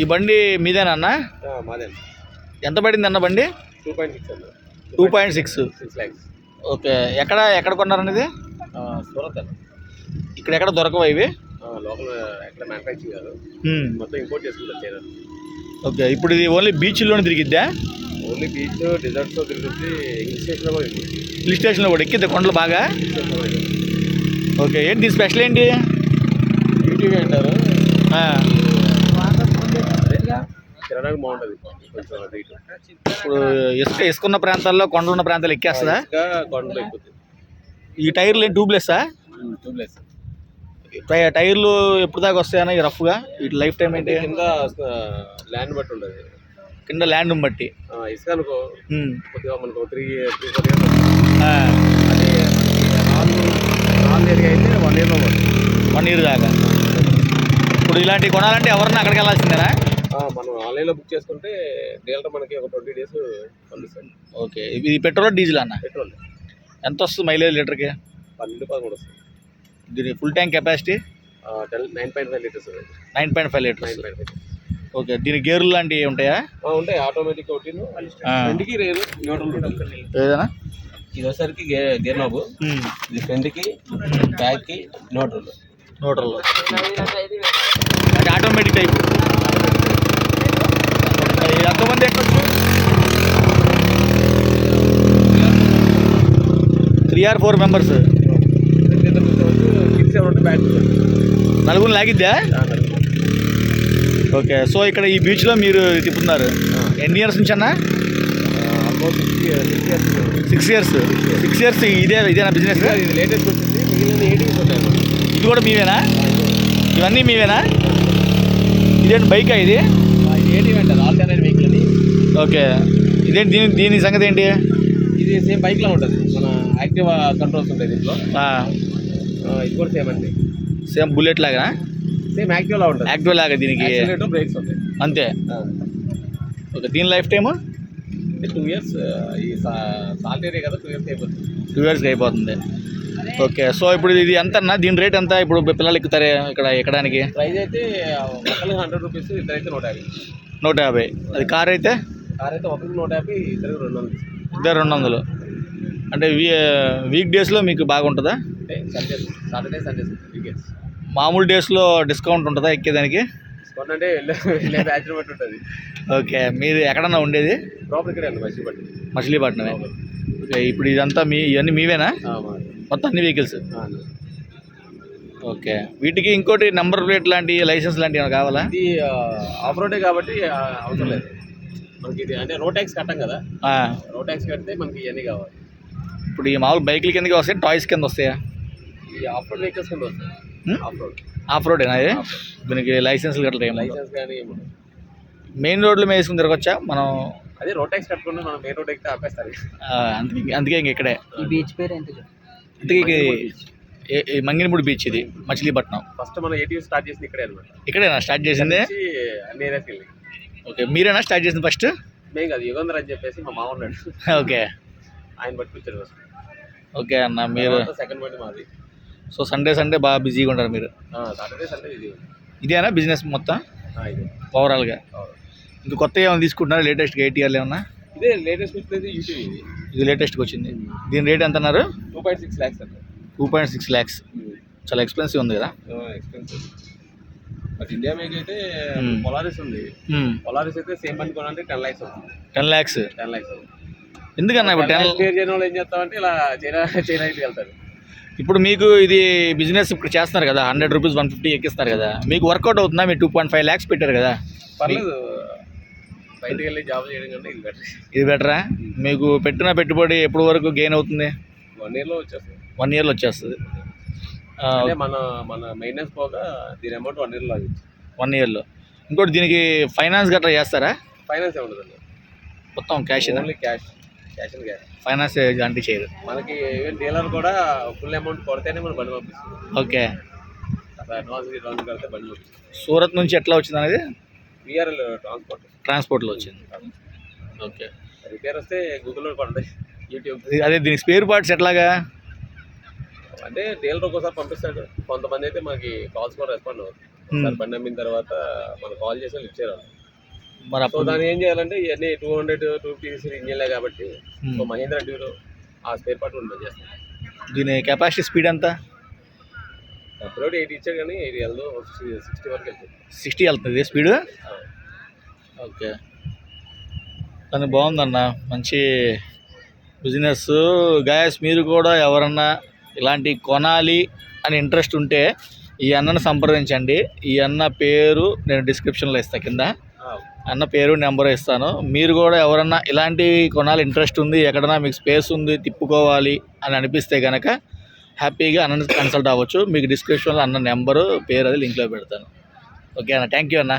ఈ బండి మీదేనా అన్న? మాదే ఎంత పడింది అన్న బండి? Two point six two point six. Okay ఎక్కడ ఎక్కడ కొన్నారన్న ఇది? సూరత్ అన్న. ఇక్కడ ఎక్కడ దొరకవు ఇవి? లోకల్ ఎక్కడ మ్యానుఫ్యాక్చరింగ్ కాదు. హ్మ్. మొత్తం ఇంపోర్ట్ చేసుకుంటారు చైనా ఓకే ఇప్పుడు ఇది ఓన్లీ బీచ్లోనే తిరిగిద్దా? ఓన్లీ బీచ్ డిజర్ట్స్ తిరుగుతుంది హిల్ స్టేషన్లో కూడా హిల్ స్టేషన్లో కూడా ఎక్కిద్ది కొండలు బాగా. ఓకే ఏంటి స్పెషల్ ఏంటి? యూటీవీ అంటారు. తినడానికి బాగుంటుంది. కొంచెం అటు ఇటు. ఇప్పుడు ఇసుక ఇసుకున్న ప్రాంతాల్లో కొండలు ఉన్న ప్రాంతాలు ఎక్కేస్తుందా? ఇంకా కొండలు ఎక్కుతుంది. ఈ టైర్లు ఏంటి? ట్యూబ్లెస్సా ట్యూబ్లెస్. టై- టైర్లు ఎప్పుడు దాకా వస్తాయన్న ఈ రఫ్గా? వీటి లైఫ్ టైం ఏంటి? కింద ల్యాండ్ బట్టి ఉంటుంది. కింద ల్యాండ్ బట్టి. ఇసుక అనుకో హ్మ్. కొద్దిగా మనకు త్రీ త్రీ ఫోర్ ఇయర్స్ ఆ, అదే నాలుగు నాలుగు ఏరియా అయితే వన్ ఇయర్లో పడుతుంది వన్ ఇయర్ దాకా. ఇప్పుడు ఇలాంటివి కొనాలంటే ఎవరన్నా అక్కడికి వెళ్ళాల్సిందేనా? మనం ఆన్లైన్లో బుక్ చేసుకుంటే డీలర్ మనకి ఒక ట్వంటీ డేస్ పంపిస్తాడు. ఓకే. ఇది పెట్రోల్ డీజిల్ అన్న? పెట్రోల్. ఎంత వస్తుంది మైలేజ్ లీటర్కి? పన్నెండు పదమూడు వస్తుంది. దీని full tank capacity? Nine point five litres nine point five litres. Okay. దీని గేర్లు లాంటివి ఉంటాయా? ఉంటాయి. ఆటోమేటిక్ ఒకటి. రెండుకి రేరు ఏదైనా? ఇది వచ్చరికి గేర్ గేర్ నాబు ఇది ఫ్రంట్కి బ్యాక్కి నోటర్లో అంటే ఆటోమేటిక్ టైప్. ఎంతమంది ఎక్కొచ్చు త్రీ ఆర్ ఫోర్ మెంబర్స్ నలుగురు లాగిద్దా? ఓకే సో ఇక్కడ ఈ బీచ్లో మీరు తిప్పుతున్నారు. ఎన్ని ఇయర్స్ నుంచి అన్న six years six years six years ఇదే ఇదేనా బిజినెస్ ఇది కూడా మీవేనా? ఇవన్నీ మీవేనా? ఇదేంటి బైకా ఇది? ఇది ఎయిటీ అంటారు ఆల్టర్నేట్ వెహికల్ అని ఓకే. ఇదేంటి దీని దీని సంగతి ఏంటి? ఇది సేమ్ బైక్లో ఉంటుంది. మన యాక్టివ్ కంట్రోల్స్ ఉంటాయి దీంట్లో. ఇది కూడా సేమ్ అండి. సేమ్ బుల్లెట్ లాగా సేమ్ యాక్టివ్లా ఉంటుంది. యాక్టివ్ లాగా దీనికి. బ్రేక్స్ ఉంటాయి. అంతే. ఓకే దీని లైఫ్ టైము? టూ ఇయర్స్ ఈ సాల్ట్ ఏరియా కదా టూ ఇయర్స్ అయిపోతుంది. టూ ఇయర్స్కి అయిపోతుంది. ఓకే సో ఇప్పుడు ఇది ఎంత అన్న దీని రేట్ ఎంత? ఇప్పుడు పిల్లలు ఎక్కుతారే ఇక్కడ ఎక్కడానికి? ప్రైస్ అయితే హండ్రెడ్ రూపీస్ ఇద్దరైతే నూట యాభై. నూట యాభై. అది కార్ అయితే? కార్ అయితే ఒకరికి నూట యాభై ఇద్దరికి రెండు వందలు. ఇద్దరు రెండు వందలు. అంటే వీ వీక్ డేస్లో మీకు బాగుంటుందా? అంటే సాటర్డే వీకెండ్స్ మామూలు డేస్లో డిస్కౌంట్ ఉంటుందా ఎక్కేదానికి? డిస్కౌంట్ అంటే వెళ్ళే వెళ్ళే బ్యాచ్ బట్టి ఉంటుంది. ఓకే మీరు ఎక్కడన్నా ఉండేది? ప్రాపర్ ఇక్కడే మచిలీపట్నమే. ఓకే ఇప్పుడు ఇదంతా మీ ఇవన్నీ మీవేనా? మొత్తం అన్ని వెహికల్స్. ఓకే వీటికి ఇంకోటి నెంబర్ ప్లేట్ లాంటి లైసెన్స్ లాంటివి ఏమైనా కావాలా? ఇది ఆఫ్ రోడే కాబట్టి అవసరం లేదు. మనకి ఇది అంటే రోడ్ ట్యాక్స్ కట్టాం కదా. ఆ, రోడ్ ట్యాక్స్ కడితే మనకి ఇవన్నీ కావాలి. ఇప్పుడు ఈ మామూలు బైకుల కిందకి వస్తాయి? టాయ్స్ కింద వస్తాయా? ఈ ఆఫ్ రోడ్ వెహికల్స్ కింద వస్తాయి? ఆఫ్ రోడ్ ఆఫ్ రోడేనా అది దీనికి లైసెన్స్లు గట్రా ఏమో లైసెన్స్ కానీ. మెయిన్ రోడ్లు మీద వేసుకుని తిరగచ్చా? మనం అదే రోడ్ ట్యాక్స్ కట్టుకుంటే మనం మెయిన్ రోడ్ ఎక్కితే ఆపేస్తారు. అందుకే అందుకే ఇంక ఇక్కడే. ఈ బీచ్ పేరు ఎంత అందుకే ఇది మంగినపూడి బీచ్ ఇది మచిలీపట్నం. ఫస్ట్ మనం ఏటీవీ స్టార్ట్ చేసింది ఇక్కడే అనమాట ఇక్కడేనా? స్టార్ట్ చేసింది? అన్ని ఏరియాకి వెళ్ళి ఓకే మీరేనా స్టార్ట్ చేసింది ఫస్ట్ మేము కాదు యుగంధర్ అని చెప్పేసి మా మామ ఉన్నాడు. ఓకే ఆయన పట్టుకొచ్చారు ఫస్ట్ ఓకే అన్న మీరు సెకండ్ బండి మాది. సో సండే సండే బాగా బిజీగా ఉంటారు మీరు. సాటర్డే సండే ఇది ఇదేనా బిజినెస్ మొత్తం? ఓవరాల్గా. ఇంకా కొత్త ఏమైనా తీసుకుంటున్నారా? లేటెస్ట్గా ఎయిటీఆర్లు ఏమన్నా? ఇదే లేటెస్ట్ వచ్చినది యూటీవీ ఇది. లేటెస్ట్గా వచ్చింది. దీని రేట్ ఎంత అన్నారు టూ పాయింట్ సిక్స్ ల్యాక్స్ అండి టూ పాయింట్ సిక్స్ ల్యాక్స్ చాలా ఎక్స్పెన్సివ్ ఉంది కదా? ఎక్స్పెన్సివ్ బట్ ఇండియా మేక్ అయితే Hmm. పొలారిస్ ఉంది. పొలారిస్ అయితే సేమ్ బండి కొనాలంటే టెన్ ల్యాక్స్ అవుతుంది. టెన్ ల్యాక్స్ టెన్ ల్యాక్స్ ఎందుకన్నా ఇప్పుడు టెన్ పేరు చేయని వాళ్ళు ఏం చేస్తామంటే ఇలా చైనా చైనా ఇంటికి వెళ్తారు. ఇప్పుడు మీకు ఇది బిజినెస్ ఇప్పుడు చేస్తున్నారు కదా హండ్రెడ్ రూపీస్ వన్ ఫిఫ్టీ ఎక్కిస్తారు కదా. మీకు వర్కౌట్ అవుతుందా? మీరు టూ పాయింట్ ఫైవ్ ల్యాక్స్ పెట్టారు కదా. పర్లేదు. బయటికి వెళ్ళి జాబ్ చేయడం కంటే ఇది బెటర్ ఇది బెటరా మీకు పెట్టిన పెట్టుబడి ఎప్పుడు వరకు గెయిన్ అవుతుంది? వన్ ఇయర్లో వచ్చేస్తుంది. వన్ ఇయర్లో వచ్చేస్తుంది. అంటే మన మన మెయింటెనెన్స్ పోగా దీని అమౌంట్ వన్ ఇయర్లో ఆగింది వన్ ఇయర్లో ఇంకోటి దీనికి ఫైనాన్స్ గట్రా చేస్తారా? ఫైనాన్స్ ఏ ఉండదండి. మొత్తం cash only cash cash and cash finance అంటే చేయరు మనకి ఈవెన్ డీలర్ కూడా ఫుల్ అమౌంట్ కొడితేనే మనం బండి పంపిస్తుంది. ఓకే. అడ్వాన్స్ అడ్వాన్స్ కడితే బండి పంపిస్తుంది. సూరత్ నుంచి ఎట్లా వచ్చింది అనేది? విఆర్ఎల్ ట్రాన్స్పోర్ట్ ట్రాన్స్పోర్ట్లో వచ్చింది. ఓకే. రిపేర్ వస్తే గూగుల్లో పడతాయి యూట్యూబ్ అదే దీనికి స్పేర్ పార్ట్స్ ఎట్లాగా? అంటే డీలర్ ఒక్కోసారి పంపిస్తాడు. కొంతమంది అయితే మనకి కాల్స్ కూడా రెస్పాండ్ అవ్వదు Hmm. బండి అమ్మిన తర్వాత మనం కాల్ చేసి వాళ్ళు ఇచ్చారు. మరి సో అప్పుడు దాన్ని ఏం చేయాలంటే ఇవన్నీ టూ హండ్రెడ్ టూ పీసీ ఇంజిన్లే కాబట్టి Hmm. సో మహేంద్ర డ్యూరో ఆ స్పేర్ పార్ట్ ఉంటుంది చేస్తాం దీని కెపాసిటీ స్పీడ్ ఎంత? అప్పుడు ఎయిటీ ఇచ్చాడు కానీ ఎయిటీ వెళ్దు సిక్స్టీ వరకు వెళ్తుంది. సిక్స్టీ వెళ్తుంది స్పీడ్ ఓకే. కానీ బాగుందన్న మంచి బిజినెస్ గాయస్ మీరు కూడా ఎవరన్నా ఇలాంటి కొనాలి అని ఇంట్రెస్ట్ ఉంటే ఈ అన్నను సంప్రదించండి. ఈ అన్న పేరు నేను డిస్క్రిప్షన్లో ఇస్తాను కింద. అన్న పేరు నెంబర్ ఇస్తాను. మీరు కూడా ఎవరన్నా ఇలాంటివి కొనాలి ఇంట్రెస్ట్ ఉంది ఎక్కడన్నా మీకు స్పేస్ ఉంది తిప్పుకోవాలి అని అనిపిస్తే కనుక హ్యాపీగా అన్నని కన్సల్ట్ అవ్వచ్చు. మీకు డిస్క్రిప్షన్లో అన్న నెంబరు పేరు అది లింక్లో పెడతాను. ఓకే అన్న థ్యాంక్ యూ అన్న.